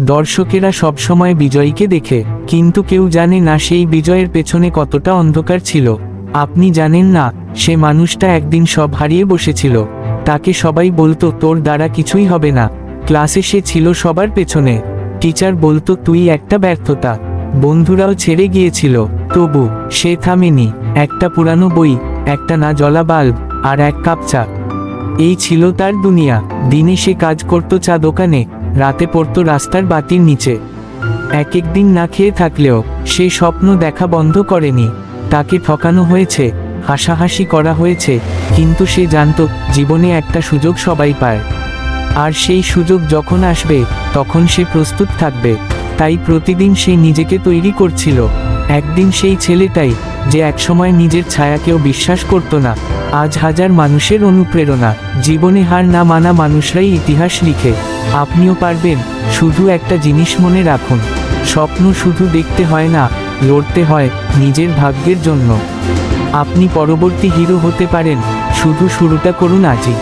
দর্শকেরা সবসময় বিজয়ীকে দেখে, কিন্তু কেউ জানে না সেই বিজয়ের পেছনে কতটা অন্ধকার ছিল। আপনি জানেন না, সে মানুষটা একদিন সব হারিয়ে বসেছিল। তাকে সবাই বলতো, তোর দ্বারা কিছুই হবে না। ক্লাসে সে ছিল সবার পেছনে। টিচার বলতো, তুই একটা ব্যর্থতা। বন্ধুরাও ছেড়ে গিয়েছিল। তবু সে থামেনি। একটা পুরানো বই, একটা না জলা বাল্ব, আর এক কাপ চা। এই ছিল তার দুনিয়া। দিনে সে কাজ করত চা দোকানে, রাতে পড়তো রাস্তার বাতির নিচে। এক এক দিন না খেয়ে থাকলেও সে স্বপ্ন দেখা বন্ধ করেনি। তাকে ঠকানো হয়েছে, হাসাহাসি করা হয়েছে, কিন্তু সে জানত জীবনে একটা সুযোগ সবাই পায়। আর সেই সুযোগ যখন আসবে, তখন সে প্রস্তুত থাকবে। তাই প্রতিদিন সে নিজেকে তৈরি করছিল। একদিন সেই ছেলেটাই যে একসময় নিজের ছায়াকেও বিশ্বাস করত না, আজ হাজার মানুষের অনুপ্রেরণা, জীবনে হার না মানা মানুষরাই ইতিহাস লিখে, আপনিও পারবেন, শুধু একটা জিনিস মনে রাখুন, স্বপ্ন শুধু দেখতে হয় না, লড়তে হয় নিজের ভাগ্যের জন্য। আপনি পরবর্তী হিরো হতে পারেন, শুধু শুরুটা করুন আজই।